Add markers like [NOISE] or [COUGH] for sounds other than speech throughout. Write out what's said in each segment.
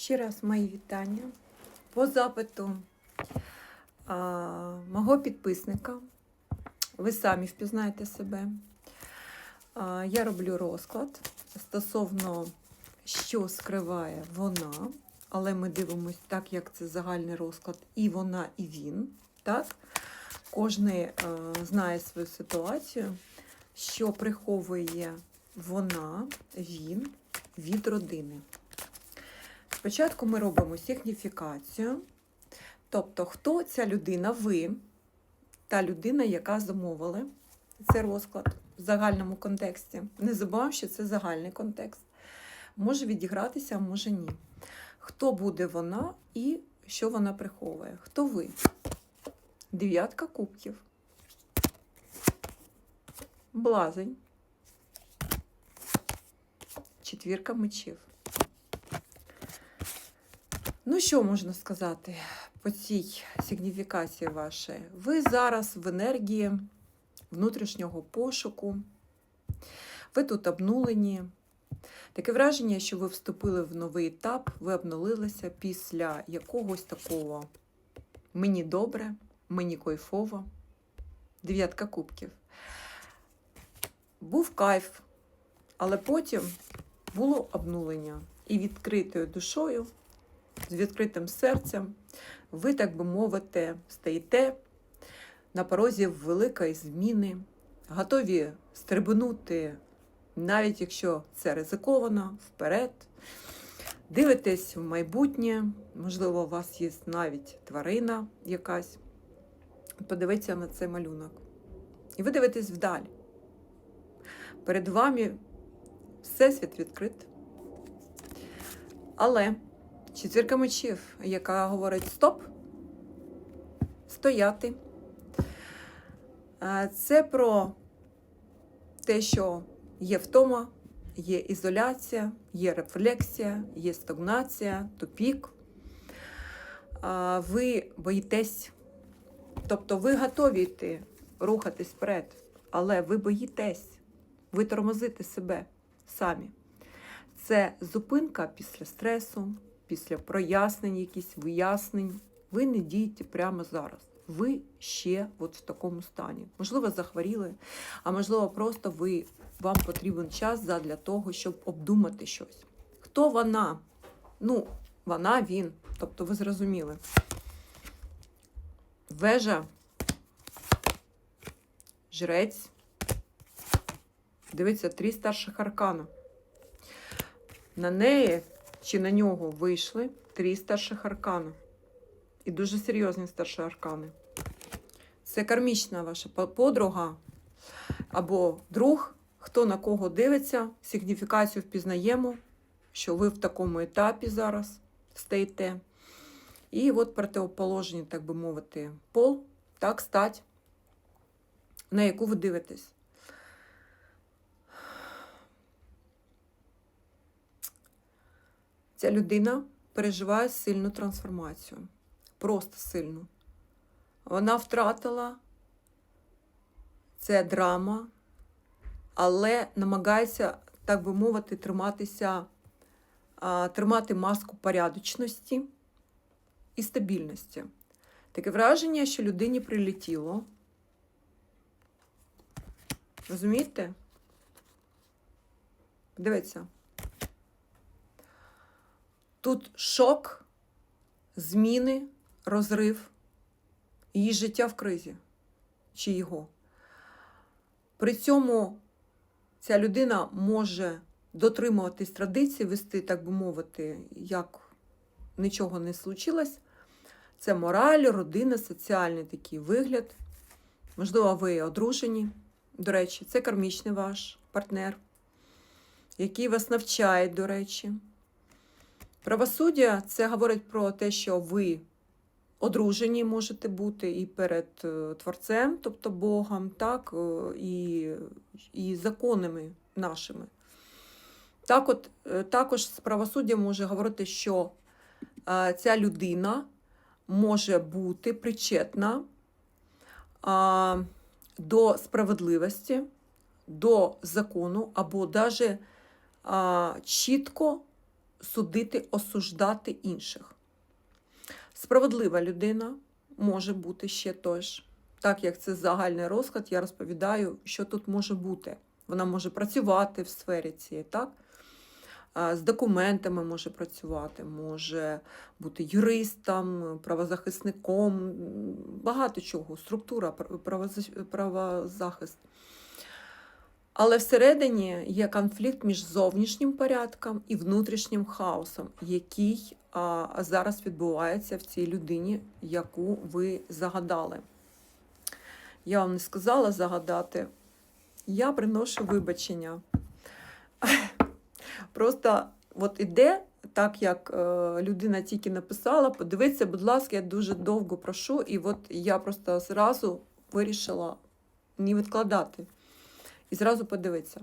Ще раз мої вітання по запиту а, мого підписника. Ви самі впізнаєте себе. А, я роблю розклад стосовно, що скриває вона, але ми дивимося так, як це загальний розклад, і вона, і він. Так? Кожний е, знає свою ситуацію, що приховує вона, він від родини. Спочатку ми робимо сигніфікацію. Тобто, хто ця людина, ви, та людина, яка замовила цей розклад в загальному контексті. Не забуваємо, що це загальний контекст. Може відігратися, а може ні. Хто буде вона і що вона приховує? Хто ви? Дев'ятка кубків. Блазень. Четвірка мечів. Ну, що можна сказати по цій сигніфікації вашої? Ви зараз в енергії внутрішнього пошуку, ви тут обнулені. Таке враження, що ви вступили в новий етап, ви обнулилися після якогось такого мені добре, мені кайфово. Дев'ятка кубків. Був кайф, але потім було обнулення. І відкритою душою з відкритим серцем, ви, так би мовити, стоїте на порозі великої зміни, готові стрибнути, навіть якщо це ризиковано, вперед. Дивитесь в майбутнє, можливо, у вас є навіть тварина якась. Подивіться на цей малюнок. І ви дивитесь вдаль. Перед вами всесвіт відкрит. Але Четвірка мечів, яка говорить стоп, стояти. Е, Це про те, що є втома, є ізоляція, є рефлексія, є стагнація, тупік. Е, Ви боїтесь, тобто ви готові йти, рухатись вперед, але ви боїтесь, ви тормозите себе самі. Це зупинка після стресу після прояснень, якісь вияснень, ви не дієте прямо зараз. Ви ще от в такому стані. Можливо, захворіли, а можливо, просто ви, вам потрібен час для того, щоб обдумати щось. Хто вона? Ну, вона, він. Тобто ви зрозуміли. Вежа, жрець. Дивіться, три старших аркана. На неї чи на нього вийшли три старших аркани. І дуже серйозні старші аркани. Це кармічна ваша подруга або друг, хто на кого дивиться, сигніфікацію впізнаємо, що ви в такому етапі зараз стоїте. І от противоположні, так би мовити, пол, так, стать, на яку ви дивитесь. Ця людина переживає сильну трансформацію. Просто сильну. Вона втратила це драма, але намагається, так би мовити, триматися, тримати маску порядочності і стабільності. Таке враження, що людині прилетіло. Розумієте? Дивіться. Тут шок, зміни, розрив, її життя в кризі чи його. При цьому ця людина може дотримуватись традиції, вести, так би мовити, як нічого не случилось. Це мораль, родина, соціальний такий вигляд. Можливо, ви одружені. До речі, це кармічний ваш партнер, який вас навчає, до речі. Правосуддя це говорить про те, що ви одружені можете бути і перед е, Творцем, тобто Богом, так, е, і і законами нашими. Так от, е, Також з правосуддям може говорити, що ця людина може бути причетна до справедливості, до закону, або навіть чітко судити, осуждати інших. Справедлива людина може бути ще теж. Так як це загальний розклад, я розповідаю, що тут може бути. Вона може працювати в сфері цієї, так? З документами може працювати, може бути юристом, правозахисником, багато чого, структура, пр- правоза- правозахист. Але всередині є конфлікт між зовнішнім порядком і внутрішнім хаосом, який а, зараз відбувається в цій людині, яку ви загадали. Я вам не сказала загадати. Я приношу вибачення. [LAUGHS] Просто от іде, так як е, людина тільки написала, подивіться, будь ласка, я дуже довго прошу, і от я просто зразу вирішила не відкладати. І зразу подивитися,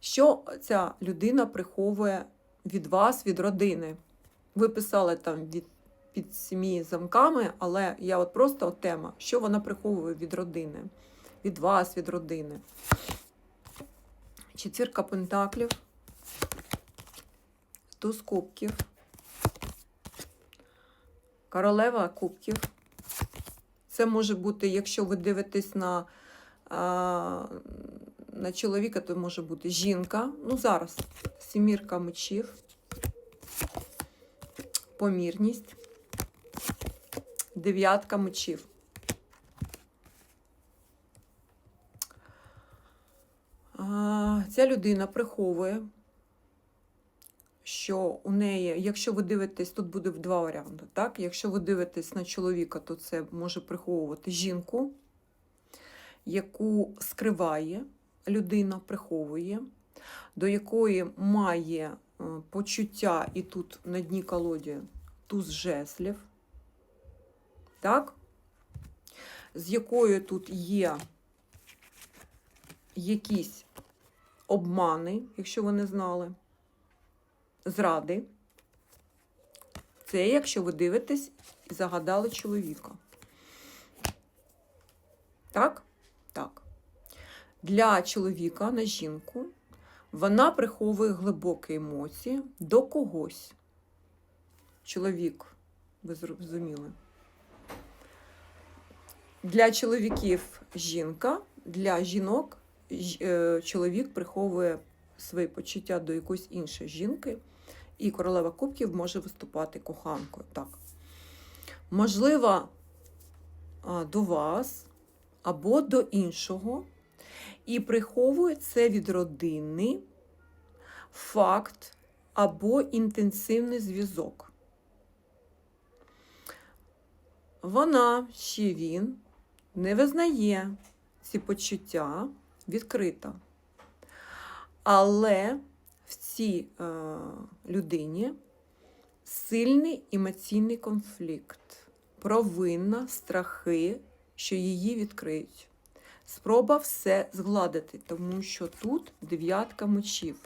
що ця людина приховує від вас, від родини. Ви писали там від, під сім'ї замками, але я от просто от тема, що вона приховує від родини, від вас, від родини. Четвірка пентаклів, туз кубків, королева кубків. Це може бути, якщо ви дивитесь на, на чоловіка, то може бути жінка. Ну, зараз сімірка мечів, помірність, дев'ятка мечів. Ця людина приховує, що у неї, якщо ви дивитесь, тут буде два варіанти. Так? Якщо ви дивитесь на чоловіка, то це може приховувати жінку, яку скриває людина, приховує, до якої має е, почуття, і тут на дні колоді туз жеслів, так? з якою тут є якісь обмани, якщо ви не знали, зради. Це якщо ви дивитесь і загадали чоловіка. Так? Так. Для чоловіка на жінку вона приховує глибокі емоції до когось. Чоловік, ви зрозуміли. Для чоловіків жінка, для жінок е, чоловік приховує свої почуття до якоїсь іншої жінки, і королева кубків може виступати коханкою. Так. Можливо, до вас або до іншого, і приховує це від родини факт або інтенсивний зв'язок. Вона чи він не визнає ці почуття відкрито. Але в цій е, людині сильний емоційний конфлікт, провина, страхи, що її відкриють. Спроба все згладити, тому що тут дев'ятка мечів.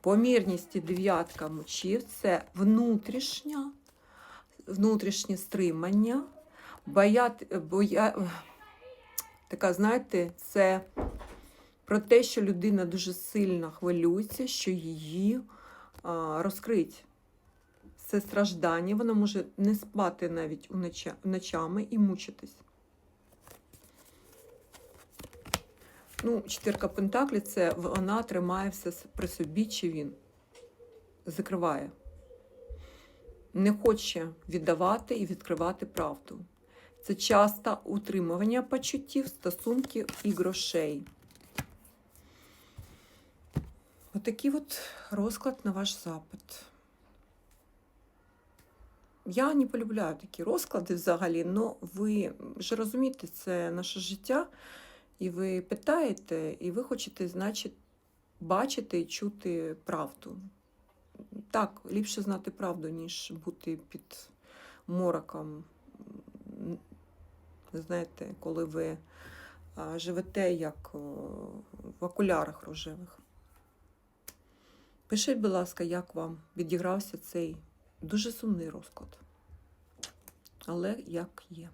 Помірність і дев'ятка мечів це внутрішня, внутрішнє стримання, бояти, боя... така, знаєте, це про те, що людина дуже сильно хвилюється, що її а, розкрить. Це страждання, вона може не спати навіть ночами і мучитись. Ну, четвірка пентаклі це вона тримає все при собі, чи він закриває. Не хоче віддавати і відкривати правду. Це часто утримування почуттів, стосунків і грошей. Отакий от розклад на ваш запит. Я не полюбляю такі розклади взагалі, але ви ж розумієте, це наше життя, і ви питаєте, і ви хочете, значить, бачити і чути правду. Так, ліпше знати правду, ніж бути під мороком. Знаєте, коли ви живете як в окулярах рожевих. Пишіть, будь ласка, як вам відігрався цей дуже сумний розклад. Але як є.